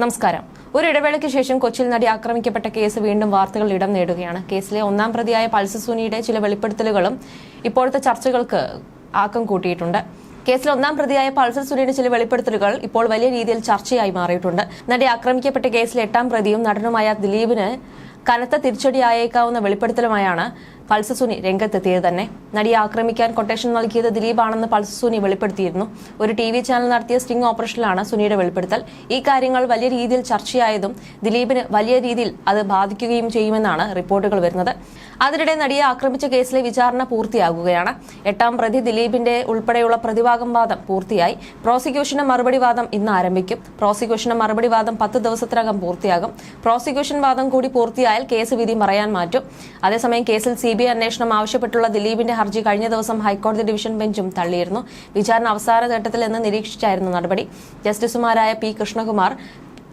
നമസ്കാരം. ഒരു ഇടവേളയ്ക്ക് ശേഷം കൊച്ചിയിൽ നടി ആക്രമിക്കപ്പെട്ട കേസ് വീണ്ടും വാർത്തകൾ ഇടം നേടുകയാണ്. കേസിലെ ഒന്നാം പ്രതിയായ പൾസസൂനിയുടെ ചില വെളിപ്പെടുത്തലുകളും ഇപ്പോഴത്തെ ചർച്ചകൾക്ക് ആക്കം കൂട്ടിയിട്ടുണ്ട്. കേസിൽ ഒന്നാം പ്രതിയായ പൾസർ സുനിയുടെ ചില വെളിപ്പെടുത്തലുകൾ ഇപ്പോൾ വലിയ രീതിയിൽ ചർച്ചയായി മാറിയിട്ടുണ്ട്. നടി ആക്രമിക്കപ്പെട്ട കേസിലെ എട്ടാം പ്രതിയും നടനുമായ ദിലീപിന് കനത്ത തിരിച്ചടിയായേക്കാവുന്ന വെളിപ്പെടുത്തലുമായാണ് പൾസർ സുനി രംഗത്തെത്തിയത് തന്നെ. നടിയെ ആക്രമിക്കാൻ കൊട്ടേഷൻ നൽകിയത് ദിലീപാണെന്ന് പൾസസുനി വെളിപ്പെടുത്തിയിരുന്നു. ഒരു ടി വി ചാനൽ നടത്തിയ സ്റ്റിംഗ് ഓപ്പറേഷനിലാണ് സുനിയുടെ വെളിപ്പെടുത്തൽ. ഈ കാര്യങ്ങൾ വലിയ രീതിയിൽ ചർച്ചയായതും ദിലീപിന് വലിയ രീതിയിൽ അത് ബാധിക്കുകയും ചെയ്യുമെന്നാണ് റിപ്പോർട്ടുകൾ വരുന്നത്. അതിനിടെ നടിയെ ആക്രമിച്ച കേസിലെ വിചാരണ പൂർത്തിയാകുകയാണ്. എട്ടാം പ്രതി ദിലീപിന്റെ ഉൾപ്പെടെയുള്ള പ്രതിഭാഗം വാദം പൂർത്തിയായി. പ്രോസിക്യൂഷന്റെ മറുപടി വാദം ഇന്ന് ആരംഭിക്കും. പ്രോസിക്യൂഷന്റെ മറുപടി വാദം പത്ത് ദിവസത്തിനകം പൂർത്തിയാകും. പ്രോസിക്യൂഷൻ വാദം കൂടി പൂർത്തിയായാൽ കേസ് വിധി മറയാൻ മാറ്റും. അതേസമയം കേസിൽ സി ബി ഐ അന്വേഷണം ആവശ്യപ്പെട്ടുള്ള ദിലീപിന്റെ ഹർജി കഴിഞ്ഞ ദിവസം ഹൈക്കോടതി ഡിവിഷൻ ബെഞ്ചും തള്ളിയിരുന്നു. വിചാരണ അവസാന ഘട്ടത്തിൽ നിന്ന് നിരീക്ഷിച്ചായിരുന്നു നടപടി. ജസ്റ്റിസുമാരായ പി കൃഷ്ണകുമാർ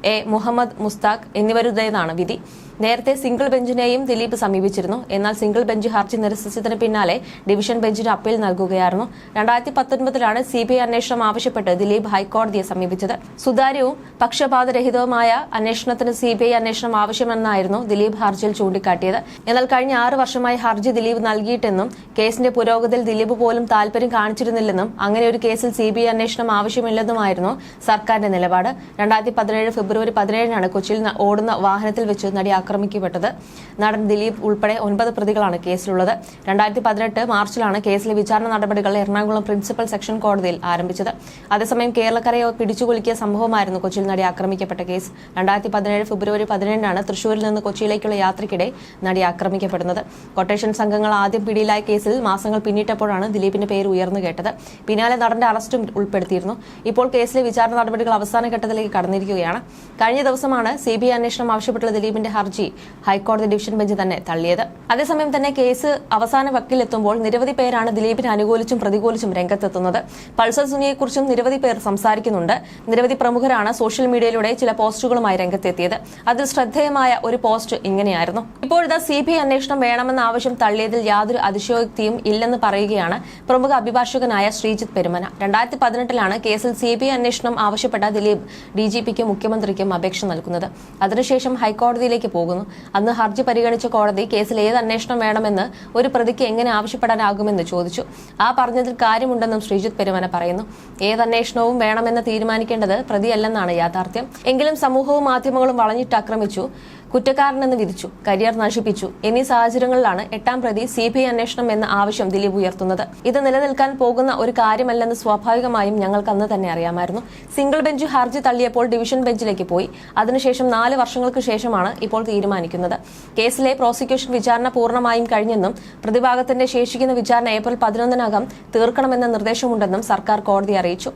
എ മുഹമ്മദ് മുസ്താഖ് എന്നിവരുടേതാണ് വിധി. നേരത്തെ സിംഗിൾ ബെഞ്ചിനെയും ദിലീപ് സമീപിച്ചിരുന്നു. എന്നാൽ സിംഗിൾ ബെഞ്ച് ഹർജി നിരസിച്ചതിന് പിന്നാലെ ഡിവിഷൻ ബെഞ്ചിന് അപ്പീൽ നൽകുകയായിരുന്നു. രണ്ടായിരത്തി പത്തൊൻപതിലാണ് സി ബി ഐ അന്വേഷണം ആവശ്യപ്പെട്ട് ദിലീപ് ഹൈക്കോടതിയെ സമീപിച്ചത്. സുതാര്യവും പക്ഷപാതരഹിതവുമായ അന്വേഷണത്തിന് സി ബി ഐ അന്വേഷണം ആവശ്യമെന്നായിരുന്നു ദിലീപ് ഹർജിയിൽ ചൂണ്ടിക്കാട്ടിയത്. എന്നാൽ കഴിഞ്ഞ ആറ് വർഷമായി ഹർജി ദിലീപ് നൽകിയിട്ടെന്നും കേസിന്റെ പുരോഗതിയിൽ ദിലീപ് പോലും താൽപര്യം കാണിച്ചിരുന്നില്ലെന്നും അങ്ങനെ ഒരു കേസിൽ സി ബി ഐ അന്വേഷണം ആവശ്യമില്ലെന്നുമായിരുന്നു സർക്കാരിന്റെ നിലപാട്. രണ്ടായിരത്തി പതിനേഴ് ഫെബ്രുവരി പതിനേഴിനാണ് കൊച്ചിയിൽ ഓടുന്ന വാഹനത്തിൽ വെച്ച് നടി ആക്രമിക്കപ്പെട്ടത്. നടൻ ദിലീപ് ഉൾപ്പെടെ ഒൻപത് പ്രതികളാണ് കേസിലുള്ളത്. രണ്ടായിരത്തി പതിനെട്ട് മാർച്ചിലാണ് കേസിലെ വിചാരണ നടപടികൾ എറണാകുളം പ്രിൻസിപ്പൽ സെക്ഷൻ കോടതിയിൽ ആരംഭിച്ചത്. അതേസമയം കേരളക്കരയെ പിടിച്ചുകുലുക്കിയ സംഭവമായിരുന്നു കൊച്ചിയിൽ നടി ആക്രമിക്കപ്പെട്ട കേസ്. രണ്ടായിരത്തി പതിനേഴ് ഫെബ്രുവരി പതിനേഴിനാണ് തൃശൂരിൽ നിന്ന് കൊച്ചിയിലേക്കുള്ള യാത്രയ്ക്കിടെ നടി ആക്രമിക്കപ്പെടുന്നത്. കൊട്ടേഷൻ സംഘങ്ങൾ ആദ്യം പിടിയിലായ കേസിൽ മാസങ്ങൾ പിന്നിട്ടപ്പോഴാണ് ദിലീപിന്റെ പേര് ഉയർന്നു കേട്ടത്. പിന്നാലെ നടന്റെ അറസ്റ്റും ഉൾപ്പെടുത്തിയിരുന്നു. ഇപ്പോൾ കേസിലെ വിചാരണ നടപടികൾ അവസാന ഘട്ടത്തിലേക്ക് കടന്നിരിക്കുകയാണ്. കഴിഞ്ഞ ദിവസമാണ് സി ബി ഐ അന്വേഷണം ആവശ്യപ്പെട്ടുള്ള ദിലീപിന്റെ ഹർജി ഹൈക്കോടതി ഡിവിഷൻ ബെഞ്ച് തന്നെ തള്ളിയത്. അതേസമയം തന്നെ കേസ് അവസാന വക്കിലെത്തുമ്പോൾ നിരവധി പേരാണ് ദിലീപിനെ അനുകൂലിച്ചും പ്രതികൂലിച്ചും രംഗത്തെത്തുന്നത്. പൾസർ സുനിയെക്കുറിച്ചും നിരവധി പേർ സംസാരിക്കുന്നുണ്ട്. നിരവധി പ്രമുഖരാണ് സോഷ്യൽ മീഡിയയിലൂടെ ചില പോസ്റ്റുകളുമായി രംഗത്തെത്തിയത്. അതിൽ ശ്രദ്ധേയമായ ഒരു പോസ്റ്റ് ഇങ്ങനെയായിരുന്നു. ഇപ്പോഴത്തെ സി ബി ഐ അന്വേഷണം വേണമെന്ന ആവശ്യം തള്ളിയതിൽ യാതൊരു അതിശയോക്തിയും ഇല്ലെന്ന് പറയുകയാണ് പ്രമുഖ അഭിഭാഷകനായ ശ്രീജിത്ത് പെരുമന. രണ്ടായിരത്തി പതിനെട്ടിലാണ് കേസിൽ സി ബി ഐ അന്വേഷണം ആവശ്യപ്പെട്ട ദിലീപ് ഡി ജി പിക്കും മുഖ്യമന്ത്രിക്കും അപേക്ഷ നൽകുന്നത്. അതിനുശേഷം ഹൈക്കോടതിയിലേക്ക് പോകുന്നു. അന്ന് ഹർജി പരിഗണിച്ച കോടതി കേസിൽ ഏത് അന്വേഷണം വേണമെന്ന് ഒരു പ്രതിക്ക് എങ്ങനെ ആവശ്യപ്പെടാനാകുമെന്ന് ചോദിച്ചു. ആ പറഞ്ഞതിൽ കാര്യമുണ്ടെന്നും ശ്രീജിത്ത് പെരുമന പറയുന്നു. ഏത് അന്വേഷണവും വേണമെന്ന് തീരുമാനിക്കേണ്ടത് പ്രതിയല്ലെന്നാണ് യാഥാർത്ഥ്യം. എങ്കിലും സമൂഹവും മാധ്യമങ്ങളും വളഞ്ഞിട്ട് ആക്രമിച്ചു. കുറ്റക്കാരനെന്ന് വിധിച്ചു കരിയർ നശിപ്പിച്ചു. എന്നീ സാഹചര്യങ്ങളിലാണ് എട്ടാം പ്രതി സി ബി ഐ അന്വേഷണം എന്ന ആവശ്യം ദിലീപ് ഉയർത്തുന്നത്. ഇത് നിലനിൽക്കാൻ പോകുന്ന ഒരു കാര്യമല്ലെന്ന് സ്വാഭാവികമായും ഞങ്ങൾക്ക് അന്ന് തന്നെ അറിയാമായിരുന്നു. സിംഗിൾ ബെഞ്ച് ഹർജി തള്ളിയപ്പോൾ ഡിവിഷൻ ബെഞ്ചിലേക്ക് പോയി. അതിനുശേഷം നാല് വർഷങ്ങൾക്ക് ശേഷമാണ് ഇപ്പോൾ തീരുമാനിക്കുന്നത്. കേസിലെ പ്രോസിക്യൂഷൻ വിചാരണ പൂർണമായും കഴിഞ്ഞെന്നും പ്രതിഭാഗത്തിന്റെ ശേഷിക്കുന്ന വിചാരണ ഏപ്രിൽ പതിനൊന്നിനകം തീർക്കണമെന്ന നിർദ്ദേശമുണ്ടെന്നും സർക്കാർ കോടതി അറിയിച്ചു.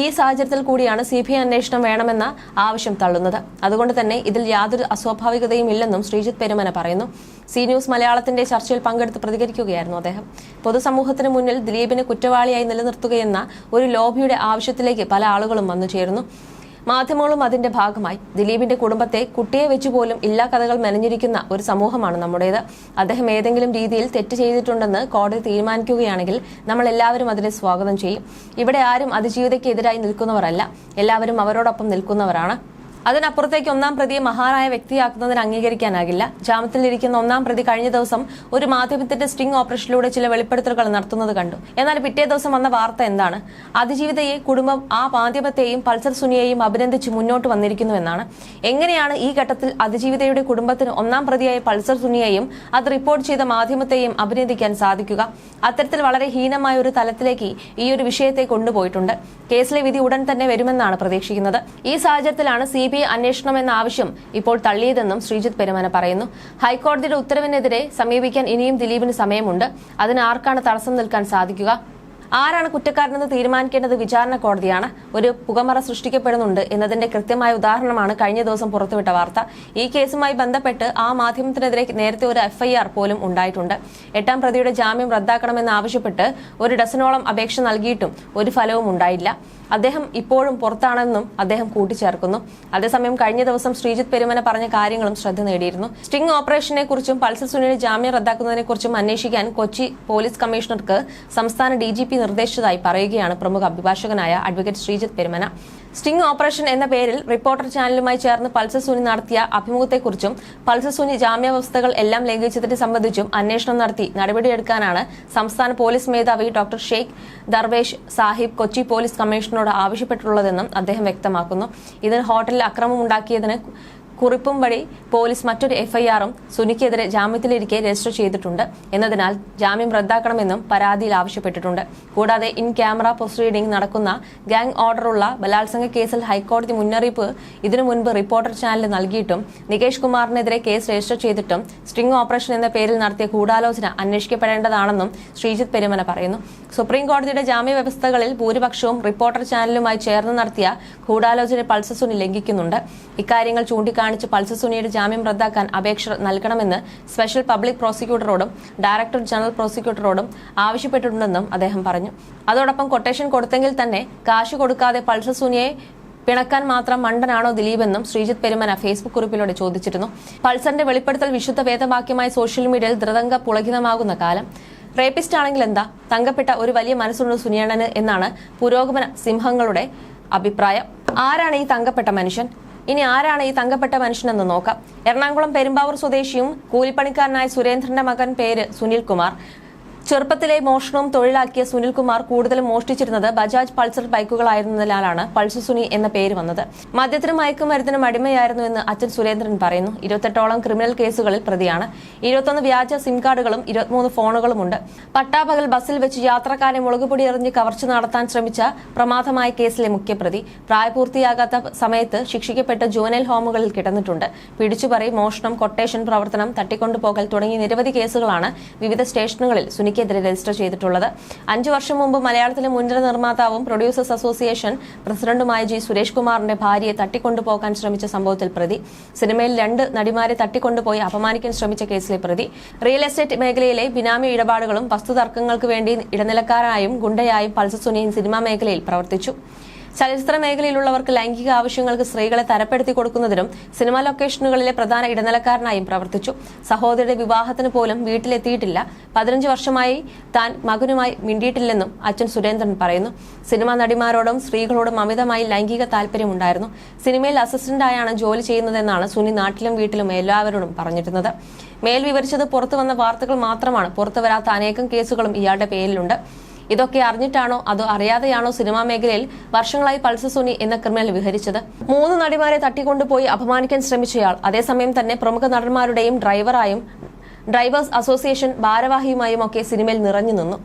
ഈ സാഹചര്യത്തിൽ കൂടിയാണ് സി ബി ഐ അന്വേഷണം വേണമെന്ന ആവശ്യം തള്ളുന്നത്. അതുകൊണ്ട് തന്നെ ഇതിൽ യാതൊരു അസ്വാഭാവികതയും ഇല്ലെന്നും ശ്രീജിത്ത് പെരുമന പറയുന്നു. സി ന്യൂസ് മലയാളത്തിന്റെ ചർച്ചയിൽ പങ്കെടുത്ത് പ്രതികരിക്കുകയായിരുന്നു അദ്ദേഹം. പൊതുസമൂഹത്തിന് മുന്നിൽ ദിലീപിനെ കുറ്റവാളിയായി നിലനിർത്തുകയെന്ന ഒരു ലോബിയുടെ ആവശ്യത്തിലേക്ക് പല ആളുകളും വന്നു ചേരുന്നു. മാധ്യമങ്ങളും അതിന്റെ ഭാഗമായി. ദിലീപിന്റെ കുടുംബത്തെ കുട്ടിയെ വെച്ചുപോലും ഇല്ലാ കഥകൾ മെനഞ്ഞിരിക്കുന്ന ഒരു സമൂഹമാണ് നമ്മുടേത്. അദ്ദേഹം ഏതെങ്കിലും രീതിയിൽ തെറ്റ് ചെയ്തിട്ടുണ്ടെന്ന് കോടതി തീരുമാനിക്കുകയാണെങ്കിൽ നമ്മൾ എല്ലാവരും അതിനെ സ്വാഗതം ചെയ്യും. ഇവിടെ ആരും അതിജീവിതയ്ക്ക് എതിരായി നിൽക്കുന്നവരല്ല. എല്ലാവരും അവരോടൊപ്പം നിൽക്കുന്നവരാണ്. അതിനപ്പുറത്തേക്ക് ഒന്നാം പ്രതിയെ മഹാനായ വ്യക്തിയാക്കുന്നതിന് അംഗീകരിക്കാനാകില്ല. ജാമ്യത്തിലിരിക്കുന്ന ഒന്നാം പ്രതി കഴിഞ്ഞ ദിവസം ഒരു മാധ്യമത്തിന്റെ സ്റ്റിംഗ് ഓപ്പറേഷനിലൂടെ ചില വെളിപ്പെടുത്തലുകൾ നടത്തുന്നത് കണ്ടു. എന്നാൽ പിറ്റേ ദിവസം വന്ന വാർത്ത എന്താണ്? അതിജീവിതയെ കുടുംബം ആ മാധ്യമത്തെയും പൾസർ സുനിയെയും അഭിനന്ദിച്ച് മുന്നോട്ട് വന്നിരിക്കുന്നു എന്നാണ്. എങ്ങനെയാണ് ഈ ഘട്ടത്തിൽ അതിജീവിതയുടെ കുടുംബത്തിന് ഒന്നാം പ്രതിയായ പൾസർ സുനിയെയും അത് റിപ്പോർട്ട് ചെയ്ത മാധ്യമത്തെയും അഭിനന്ദിക്കാൻ സാധിക്കുക? അത്തരത്തിൽ വളരെ ഹീനമായ ഒരു തലത്തിലേക്ക് ഈ ഒരു വിഷയത്തെ കൊണ്ടുപോയിട്ടുണ്ട്. കേസിലെ വിധി ഉടൻ തന്നെ വരുമെന്നാണ് പ്രതീക്ഷിക്കുന്നത്. ഈ സാഹചര്യത്തിലാണ് സി ബി അന്വേഷണമെന്ന ആവശ്യം ഇപ്പോൾ തള്ളിയതെന്നും ശ്രീജിത്ത് പെരുമന പറയുന്നു. ഹൈക്കോടതിയുടെ ഉത്തരവിനെതിരെ സമീപിക്കാൻ ഇനിയും ദിലീപിന് സമയമുണ്ട്. അതിന് ആർക്കാണ് തടസ്സം നിൽക്കാൻ സാധിക്കുക? ആരാണ് കുറ്റക്കാരനെന്ന് തീരുമാനിക്കേണ്ടത് വിചാരണ കോടതിയാണ്. ഒരു പുകമറ സൃഷ്ടിക്കപ്പെടുന്നുണ്ട് എന്നതിന്റെ കൃത്യമായ ഉദാഹരണമാണ് കഴിഞ്ഞ ദിവസം പുറത്തുവിട്ട വാർത്ത. ഈ കേസുമായി ബന്ധപ്പെട്ട് ആ മാധ്യമത്തിനെതിരെ നേരത്തെ ഒരു എഫ്ഐആർ പോലും ഉണ്ടായിട്ടുണ്ട്. എട്ടാം പ്രതിയുടെ ജാമ്യം റദ്ദാക്കണമെന്ന് ആവശ്യപ്പെട്ട് ഒരു ഡസനോളം അപേക്ഷ നൽകിയിട്ടും ഒരു ഫലവും ഉണ്ടായില്ല. അദ്ദേഹം ഇപ്പോഴും പുറത്താണെന്നും അദ്ദേഹം കൂട്ടിച്ചേർക്കുന്നു. അതേസമയം കഴിഞ്ഞ ദിവസം ശ്രീജിത്ത് പെരുമന പറഞ്ഞ കാര്യങ്ങളും ശ്രദ്ധ നേടിയിരുന്നു. സ്റ്റിംഗ് ഓപ്പറേഷനെ കുറിച്ചും പൾസർ സുനിയുടെ ജാമ്യം റദ്ദാക്കുന്നതിനെ കുറിച്ചും അന്വേഷിക്കാൻ കൊച്ചി പോലീസ് കമ്മീഷണർക്ക് സംസ്ഥാന ഡി ജി പി പി നിർദ്ദേശിച്ചതായി പറയുകയാണ് പ്രമുഖ അഭിഭാഷകനായ advocate Sreejith Perumana. Sting operation എന്ന പേരിൽ റിപ്പോർട്ടർ ചാനലുമായി ചേർന്ന് പൾസർ സുനി നടത്തിയ അഭിമുഖത്തെക്കുറിച്ചും പൾസർ സുനി ജാമ്യാവസ്ഥകൾ എല്ലാം ലംഘിച്ചതിനെ സംബന്ധിച്ചും അന്വേഷണം നടത്തി നടപടിയെടുക്കാനാണ് സംസ്ഥാന പോലീസ് മേധാവി ഡോക്ടർ ഷെയ്ഖ് ദർവേഷ് സാഹിബ് കൊച്ചി പോലീസ് കമ്മീഷണറോട് ആവശ്യപ്പെട്ടിട്ടുള്ളതെന്നും അദ്ദേഹം വ്യക്തമാക്കുന്നു. ഇതിന് ഹോട്ടലിൽ അക്രമമുണ്ടാക്കിയതിന് കുറിപ്പും വഴി പോലീസ് മറ്റൊരു എഫ്ഐആറും സുനിക്കെതിരെ ജാമ്യത്തിലിരിക്കെ രജിസ്റ്റർ ചെയ്തിട്ടുണ്ട്. എന്നതിനാൽ ജാമ്യം റദ്ദാക്കണമെന്നും പരാതിയിൽ ആവശ്യപ്പെട്ടിട്ടുണ്ട്. കൂടാതെ ഇൻ ക്യാമറ പ്രൊസീഡിംഗ് നടക്കുന്ന ഗാങ് ഓർഡറുള്ള ബലാത്സംഗ കേസിൽ ഹൈക്കോടതി മുന്നറിയിപ്പ് ഇതിനു മുൻപ് റിപ്പോർട്ടർ ചാനൽ നൽകിയിട്ടും നികേഷ് കുമാറിനെതിരെ കേസ് രജിസ്റ്റർ ചെയ്തിട്ടും സ്ട്രിംഗ് ഓപ്പറേഷൻ എന്ന പേരിൽ നടത്തിയ ഗൂഢാലോചന അന്വേഷിക്കപ്പെടേണ്ടതാണെന്നും ശ്രീജിത്ത് പെരുമന പറയുന്നു. സുപ്രീം കോടതിയുടെ ജാമ്യ വ്യവസ്ഥകളിൽ ഭൂരിപക്ഷവും റിപ്പോർട്ടർ ചാനലുമായി ചേർന്ന് നടത്തിയ ഗൂഢാലോചന പൾസസുനി ലംഘിക്കുന്നുണ്ട്. ഇക്കാര്യങ്ങൾ ചൂണ്ടിക്കാണിച്ച് പൾസസുനിയുടെ ജാമ്യം റദ്ദാക്കാൻ അപേക്ഷ നൽകണമെന്ന് സ്പെഷ്യൽ പബ്ലിക് പ്രോസിക്യൂട്ടറോടും ഡയറക്ടർ ജനറൽ പ്രോസിക്യൂട്ടറോടും ആവശ്യപ്പെട്ടിട്ടുണ്ടെന്നും അദ്ദേഹം പറഞ്ഞു. അതോടൊപ്പം കൊട്ടേഷൻ കൊടുത്തെങ്കിൽ തന്നെ കാശ് കൊടുക്കാതെ പൾസസുനിയെ പിണക്കാൻ മാത്രം മണ്ടനാണോ ദിലീപെന്നും ശ്രീജിത്ത് പെരുമന ഫേസ്ബുക്ക് കുറിപ്പിലൂടെ ചോദിച്ചിരുന്നു. പൾസറിന്റെ വെളിപ്പെടുത്തൽ വിശുദ്ധ വേദവാക്യമായി സോഷ്യൽ മീഡിയയിൽ ദൃതംഗ പുളകിതമാകുന്ന കാലം. റേപ്പിസ്റ്റ് ആണെങ്കിൽ എന്താ? തങ്കപ്പെട്ട ഒരു വലിയ മനസ്സുണ്ട് സുനിയണ്ണന് എന്നാണ് പുരോഗമന സിംഹങ്ങളുടെ അഭിപ്രായം. ആരാണ് ഈ തങ്കപ്പെട്ട മനുഷ്യൻ? ഇനി ആരാണ് ഈ തങ്കപ്പെട്ട മനുഷ്യനെന്ന് നോക്കാം. എറണാകുളം പെരുമ്പാവൂർ സ്വദേശിയും കൂലിപ്പണിക്കാരനായ സുരേന്ദ്രന്റെ മകൻ പേര് സുനിൽ കുമാർ ചെറുപ്പത്തിലെ മോഷണവും തൊഴിലാക്കിയ സുനിൽകുമാർ കൂടുതലും മോഷ്ടിച്ചിരുന്നത് ബജാജ് പൾസർ ബൈക്കുകളായിരുന്നതിനാലാണ് പൾസർ സുനി എന്ന പേര് വന്നത്. മദ്യത്തിനും മയക്കുമരുന്നിനും അടിമയായിരുന്നു എന്ന് അച്ഛൻ സുരേന്ദ്രൻ പറയുന്നു. ഇരുപത്തെട്ടോളം ക്രിമിനൽ കേസുകളിൽ പ്രതിയാണ്. ഇരുപത്തൊന്ന് വ്യാജ സിം കാർഡുകളും ഇരുപത്തിമൂന്ന് ഫോണുകളുമുണ്ട്. പട്ടാപകൽ ബസ്സിൽ വെച്ച് യാത്രക്കാരെ മുളകുപൊടി എറിഞ്ഞ് കവർച്ച നടത്താൻ ശ്രമിച്ച പ്രമാദമായ കേസിലെ മുഖ്യപ്രതി. പ്രായപൂർത്തിയാകാത്ത സമയത്ത് ശിക്ഷിക്കപ്പെട്ട ജുവനൽ ഹോമുകളിൽ കിടന്നിട്ടുണ്ട്. പിടിച്ചുപറി മോഷണം കൊട്ടേഷൻ പ്രവർത്തനം തട്ടിക്കൊണ്ടുപോകൽ തുടങ്ങിയ നിരവധി കേസുകളാണ് വിവിധ സ്റ്റേഷനുകളിൽ സുനിക്കെതിരെ രജിസ്റ്റർ ചെയ്തിട്ടുള്ളത്. അഞ്ചു വർഷം മുമ്പ് മലയാളത്തിലെ മുൻനിര നിർമ്മാതാവും പ്രൊഡ്യൂസേഴ്സ് അസോസിയേഷൻ പ്രസിഡന്റുമായ ജി സുരേഷ് കുമാറിന്റെ ഭാര്യയെ തട്ടിക്കൊണ്ടുപോകാൻ ശ്രമിച്ച സംഭവത്തിൽ പ്രതി. സിനിമയിൽ രണ്ട് നടിമാരെ തട്ടിക്കൊണ്ടുപോയി അപമാനിക്കാൻ ശ്രമിച്ച കേസിലെ പ്രതി. റിയൽ എസ്റ്റേറ്റ് മേഖലയിലെ ബിനാമി ഇടപാടുകളും വസ്തുതർക്കങ്ങൾക്ക് വേണ്ടി ഇടനിലക്കാരായും ഗുണ്ടയായും പൾസർ സുനിയും സിനിമാ മേഖലയിൽ പ്രവർത്തിച്ചു. ചലച്ചിത്ര മേഖലയിലുള്ളവർക്ക് ലൈംഗിക ആവശ്യങ്ങൾക്ക് സ്ത്രീകളെ തരപ്പെടുത്തി കൊടുക്കുന്നതിനും സിനിമാ ലൊക്കേഷനുകളിലെ പ്രധാന ഇടനിലക്കാരനായും പ്രവർത്തിച്ചു. സഹോദരിയുടെ വിവാഹത്തിന് പോലും വീട്ടിലെത്തിയിട്ടില്ല. പതിനഞ്ച് വർഷമായി താൻ മകനുമായി മിണ്ടിയിട്ടില്ലെന്നും അച്ഛൻ സുരേന്ദ്രൻ പറയുന്നു. സിനിമാ നടിമാരോടും സ്ത്രീകളോടും അമിതമായി ലൈംഗിക താല്പര്യമുണ്ടായിരുന്നു സിനിമയിൽ അസിസ്റ്റന്റായാണ് ജോലി ചെയ്യുന്നതെന്നാണ് സുനി നാട്ടിലും വീട്ടിലും എല്ലാവരോടും പറഞ്ഞിരുന്നത്. മേൽ വിവരിച്ചത് പുറത്തു വന്ന വാർത്തകൾ മാത്രമാണ്. പുറത്തുവരാത്ത അനേകം കേസുകളും ഇയാളുടെ പേരിലുണ്ട്. ഇതൊക്കെ അറിഞ്ഞിട്ടാണോ അതോ അറിയാതെയാണോ സിനിമാ മേഖലയിൽ വർഷങ്ങളായി പൾസർ സുനി എന്ന ക്രിമിനൽ വിഹരിച്ചത്? മൂന്ന് നടിമാരെ തട്ടിക്കൊണ്ടുപോയി അപമാനിക്കാൻ ശ്രമിച്ചയാൾ. അതേസമയം തന്നെ പ്രമുഖ നടന്മാരുടെയും ഡ്രൈവറായും ഡ്രൈവേഴ്സ് അസോസിയേഷൻ ഭാരവാഹിയുമായും ഒക്കെ സിനിമയിൽ നിറഞ്ഞു നിന്നു.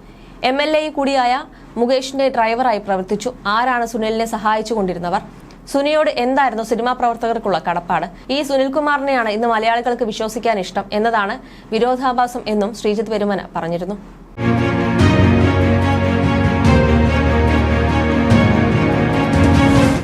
എം എൽ എ കൂടിയായ മുകേഷിന്റെ ഡ്രൈവറായി പ്രവർത്തിച്ചു. ആരാണ് സുനിലിനെ സഹായിച്ചുകൊണ്ടിരുന്നവർ? സുനിയോട് എന്തായിരുന്നു സിനിമാ പ്രവർത്തകർക്കുള്ള കടപ്പാട്? ഈ സുനിൽകുമാറിനെയാണ് ഇന്ന് മലയാളികൾക്ക് വിശ്വസിക്കാൻ ഇഷ്ടം എന്നതാണ് വിരോധാഭാസം എന്നും ശ്രീജിത് പെരുമന പറഞ്ഞിരുന്നു.